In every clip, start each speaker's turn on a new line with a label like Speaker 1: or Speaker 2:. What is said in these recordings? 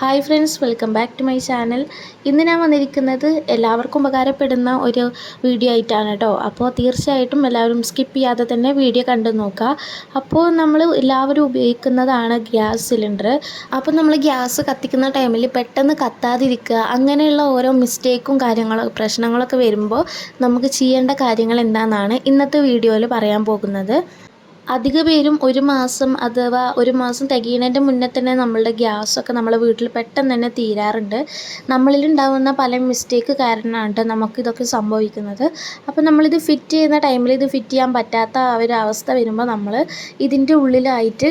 Speaker 1: Hi friends welcome back to my channel. ഇന്ന് ഞാൻ വന്നിരിക്കുന്നത് എല്ലാവർക്കും ഉപകാരപ്പെടുന്ന ഒരു വീഡിയോ ആയിട്ടാണ് കേട്ടോ. അപ്പോൾ തീർച്ചയായിട്ടും എല്ലാവരും സ്കിപ്പ് ചെയ്യാതെ തന്നെ വീഡിയോ കണ്ടു നോക്കുക. അപ്പോൾ നമ്മൾ എല്ലാവരും ഉപയോഗിക്കുന്നതാണ് ഗ്യാസ് സിലിണ്ടർ. അപ്പോൾ നമ്മൾ ഗ്യാസ് കത്തിക്കുന്ന ടൈമിൽ പെട്ടെന്ന് കത്താതിരിക്കുക അങ്ങനെയുള്ള ഓരോ മിസ്റ്റേക്കും കാര്യങ്ങളും പ്രശ്നങ്ങളൊക്കെ വരുമ്പോൾ നമുക്ക് ചെയ്യേണ്ട കാര്യങ്ങൾ എന്താണെന്നാണ് ഇന്നത്തെ വീഡിയോയിൽ പറയാൻ പോകുന്നത്. അധിക പേരും ഒരു മാസം അഥവാ ഒരു മാസം തികയുന്നതിന്റെ മുന്നേ തന്നെ നമ്മളുടെ ഗ്യാസൊക്കെ നമ്മളെ വീട്ടിൽ പെട്ടെന്ന് തന്നെ തീരാറുണ്ട്. നമ്മളിലുണ്ടാകുന്ന പല മിസ്റ്റേക്ക് കാരണമാണ് നമുക്കിതൊക്കെ സംഭവിക്കുന്നത്. അപ്പോൾ നമ്മളിത് ഫിറ്റ് ചെയ്യുന്ന ടൈമിൽ ഇത് ഫിറ്റ് ചെയ്യാൻ പറ്റാത്ത ആ ഒരു അവസ്ഥ വരുമ്പോൾ നമ്മൾ ഇതിന്റെ ഉള്ളിലായിട്ട്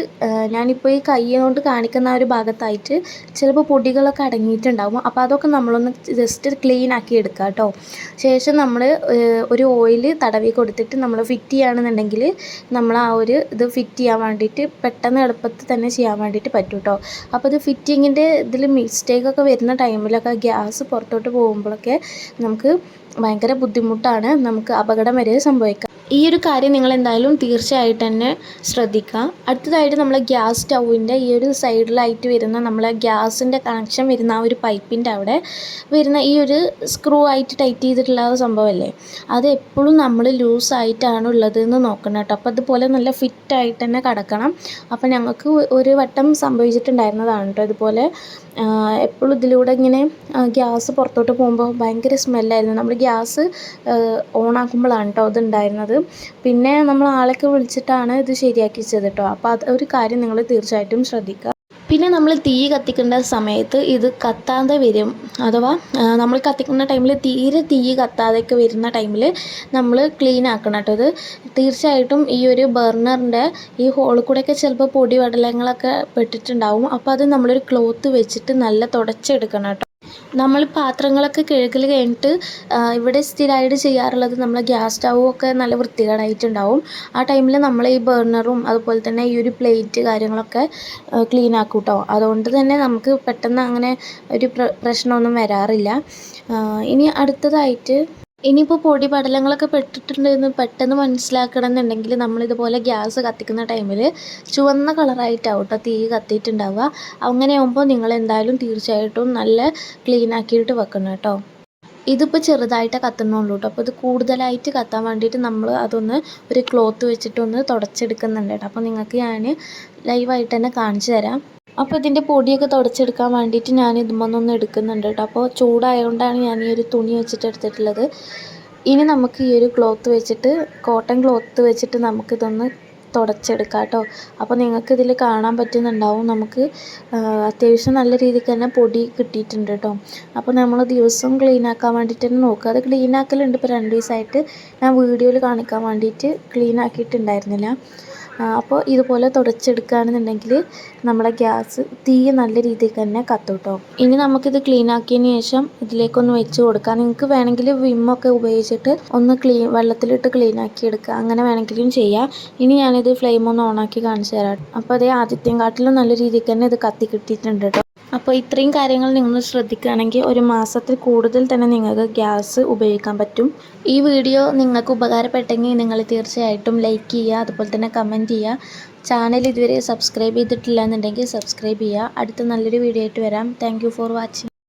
Speaker 1: ഞാനിപ്പോൾ ഈ കൈ കാണിക്കുന്ന ആ ഒരു ഭാഗത്തായിട്ട് ചിലപ്പോൾ പൊടികളൊക്കെ അടങ്ങിയിട്ടുണ്ടാകും അപ്പോൾ അതൊക്കെ നമ്മളൊന്ന് ജസ്റ്റ് ക്ലീൻ ആക്കി എടുക്കുക കേട്ടോ. ശേഷം നമ്മൾ ഒരു ഓയിൽ തടവി കൊടുത്തിട്ട് നമ്മൾ ഫിറ്റ് ചെയ്യുകയാണെന്നുണ്ടെങ്കിൽ നമ്മൾ ആ ഇത് ഫിറ്റ് ചെയ്യാൻ വേണ്ടിയിട്ട് പെട്ടെന്ന് എളുപ്പത്തിൽ തന്നെ ചെയ്യാൻ വേണ്ടിയിട്ട് പറ്റും കേട്ടോ അപ്പോൾ ഇത് ഫിറ്റിങ്ങിന്റെ ഇതിൽ മിസ്റ്റേക്കൊക്കെ വരുന്ന ടൈമിലൊക്കെ ഗ്യാസ് പുറത്തോട്ട് പോകുമ്പോഴൊക്കെ നമുക്ക് ഭയങ്കര ബുദ്ധിമുട്ടാണ്. നമുക്ക് അപകടം വരെ സംഭവിക്കാം. ഈ ഒരു കാര്യം നിങ്ങൾ എന്തായാലും തീർച്ചയായിട്ടും തന്നെ ശ്രദ്ധിക്കുക. അടുത്തതായിട്ട് നമ്മൾ ഗ്യാസ് സ്റ്റൗവിന്റെ ഈ ഒരു സൈഡിലായിട്ട് വരുന്ന നമ്മളെ ഗ്യാസിന്റെ കണക്ഷൻ വരുന്ന ആ ഒരു പൈപ്പിന്റെ അവിടെ വരുന്ന ഈ ഒരു സ്ക്രൂ ആയിട്ട് ടൈറ്റ് ചെയ്തിട്ടുള്ള സംഭവമല്ലേ? അത് എപ്പോഴും നമ്മൾ ലൂസായിട്ടാണ് ഉള്ളത് എന്ന് നോക്കണം കേട്ടോ. അപ്പോൾ അതുപോലെ നല്ല ഫിറ്റായിട്ട് തന്നെ കിടക്കണം. അപ്പോൾ ഞങ്ങൾക്ക് ഒരു വട്ടം സംഭവിച്ചിട്ടുണ്ടായിരുന്നതാണ് കേട്ടോ ഇതുപോലെ. എപ്പോഴും ഇതിലൂടെ ഇങ്ങനെ ഗ്യാസ് പുറത്തോട്ട് പോകുമ്പോൾ ഭയങ്കര സ്മെല്ലായിരുന്നു. നമ്മൾ ഗ്യാസ് ഓണാക്കുമ്പോഴാണ് കേട്ടോ അതുണ്ടായിരുന്നത്. പിന്നെ നമ്മൾ ആളൊക്കെ വിളിച്ചിട്ടാണ് ഇത് ശരിയാക്കിച്ചത് കേട്ടോ അപ്പോൾ അത് ഒരു കാര്യം നിങ്ങൾ തീർച്ചയായിട്ടും ശ്രദ്ധിക്കുക. പിന്നെ നമ്മൾ തീ കത്തിക്കേണ്ട സമയത്ത് ഇത് കത്താതെ വരും. അഥവാ നമ്മൾ കത്തിക്കുന്ന ടൈമിൽ തീരെ തീ കത്താതെയൊക്കെ വരുന്ന ടൈമിൽ നമ്മൾ ക്ലീൻ ആക്കണം കേട്ടോ ഇത്. തീർച്ചയായിട്ടും ഈ ഒരു ബർണറിന്റെ ഈ ഹോളിൽ കൂടെയൊക്കെ ചിലപ്പോൾ പൊടി പടലങ്ങളൊക്കെ പെട്ടിട്ടുണ്ടാവും. അപ്പോൾ അത് നമ്മളൊരു ക്ലോത്ത് വെച്ചിട്ട് നല്ല തുടച്ചെടുക്കണം കേട്ടോ നമ്മൾ പാത്രങ്ങളൊക്കെ കഴുകൽ കഴിഞ്ഞിട്ട് ഇവിടെ സ്ഥിരമായിട്ട് ചെയ്യാറുള്ളത് നമ്മൾ ഗ്യാസ് സ്റ്റൗ ഒക്കെ നല്ല വൃത്തികേടായിട്ടുണ്ടാവും. ആ ടൈമിൽ നമ്മൾ ഈ ബേർണറും അതുപോലെ തന്നെ ഈ ഒരു പ്ലേറ്റ് കാര്യങ്ങളൊക്കെ ക്ലീൻ ആക്കും കേട്ടോ അതുകൊണ്ട് തന്നെ നമുക്ക് പെട്ടെന്ന് അങ്ങനെ ഒരു പ്രശ്നമൊന്നും വരാറില്ല. ഇനി അടുത്തതായിട്ട് ഇനിയിപ്പോൾ പൊടി പടലങ്ങളൊക്കെ പെട്ടിട്ടുണ്ടെന്ന് പെട്ടെന്ന് മനസ്സിലാക്കണം എന്നുണ്ടെങ്കിൽ നമ്മളിതുപോലെ ഗ്യാസ് കത്തിക്കുന്ന ടൈമിൽ ചുവന്ന കളറായിട്ടാവും കേട്ടോ തീ കത്തിയിട്ടുണ്ടാവുക. അങ്ങനെ ആകുമ്പോൾ നിങ്ങൾ എന്തായാലും തീർച്ചയായിട്ടും നല്ല ക്ലീൻ ആക്കിയിട്ട് വെക്കണം കേട്ടോ. ഇതിപ്പോൾ ചെറുതായിട്ടേ കത്തുന്നുള്ളൂ കേട്ടോ. അപ്പോൾ ഇത് കൂടുതലായിട്ട് കത്താൻ വേണ്ടിയിട്ട് നമ്മൾ അതൊന്ന് ഒരു ക്ലോത്ത് വെച്ചിട്ടൊന്ന് തുടച്ചെടുക്കുന്നുണ്ട് കേട്ടോ. അപ്പോൾ നിങ്ങൾക്ക് ഞാൻ ലൈവായിട്ട് തന്നെ കാണിച്ചു തരാം. അപ്പോൾ ഇതിന്റെ പൊടിയൊക്കെ തുടച്ചെടുക്കാൻ വേണ്ടിയിട്ട് ഞാൻ ഇതുമൊന്നൊന്ന് എടുക്കുന്നുണ്ട് കേട്ടോ. അപ്പോൾ ചൂടായതുകൊണ്ടാണ് ഞാൻ ഈ ഒരു തുണി വെച്ചിട്ട് എടുത്തിട്ടുള്ളത്. ഇനി നമുക്ക് ഈ ഒരു ക്ലോത്ത് വെച്ചിട്ട് കോട്ടൺ ക്ലോത്ത് വെച്ചിട്ട് നമുക്കിതൊന്ന് തുടച്ചെടുക്കാം കേട്ടോ. അപ്പോൾ നിങ്ങൾക്ക് ഇതിൽ കാണാൻ പറ്റുന്നുണ്ടാവും. നമുക്ക് അത്യാവശ്യം നല്ല രീതിക്ക് തന്നെ പൊടി കിട്ടിയിട്ടുണ്ട് കേട്ടോ. അപ്പോൾ നമ്മൾ ദിവസവും ക്ലീൻ ആക്കാൻ വേണ്ടിയിട്ട് തന്നെ നോക്കുക. അത് ക്ലീൻ ആക്കലുണ്ട് ഇപ്പോൾ രണ്ട് ദിവസമായിട്ട്. ഞാൻ വീഡിയോയിൽ കാണിക്കാൻ വേണ്ടിയിട്ട് ക്ലീൻ ആക്കിയിട്ടുണ്ടായിരുന്നില്ല. അപ്പോൾ ഇതുപോലെ തുടച്ചെടുക്കുകയാണെന്നുണ്ടെങ്കിൽ നമ്മുടെ ഗ്യാസ് തീ നല്ല രീതിയിൽ തന്നെ കത്തും കേട്ടോ ഇനി നമുക്കിത് ക്ലീൻ ആക്കിയതിന് ശേഷം ഇതിലേക്കൊന്ന് വെച്ച് കൊടുക്കാം. നിങ്ങൾക്ക് വേണമെങ്കിൽ വിമ്മൊക്കെ ഉപയോഗിച്ചിട്ട് ഒന്ന് ക്ലീൻ വെള്ളത്തിലിട്ട് ക്ലീൻ ആക്കി എടുക്കുക. അങ്ങനെ വേണമെങ്കിലും ചെയ്യാം. ഇനി ഞാനിത് ഫ്ലെയിം ഒന്ന് ഓണാക്കി കാണിച്ചു തരാം. അപ്പോൾ അതേ ആദ്യത്തെയും കാട്ടിലും നല്ല രീതിയിൽ തന്നെ ഇത് കത്തി കിട്ടിയിട്ടുണ്ട് കേട്ടോ. അപ്പോൾ ഇത്രയും കാര്യങ്ങൾ നിങ്ങൾ ശ്രദ്ധിക്കുകയാണെങ്കിൽ ഒരു മാസത്തിൽ കൂടുതൽ തന്നെ നിങ്ങൾക്ക് ഗ്യാസ് ഉപയോഗിക്കാൻ പറ്റും. ഈ വീഡിയോ നിങ്ങൾക്ക് ഉപകാരപ്പെട്ടെങ്കിൽ നിങ്ങൾ തീർച്ചയായിട്ടും ലൈക്ക് ചെയ്യുക അതുപോലെ തന്നെ കമന്റ് ചെയ്യുക. ചാനൽ ഇതുവരെ സബ്സ്ക്രൈബ് ചെയ്തിട്ടില്ല എന്നുണ്ടെങ്കിൽ സബ്സ്ക്രൈബ് ചെയ്യുക. അടുത്ത നല്ലൊരു വീഡിയോ ആയിട്ട് വരാം. Thank for watching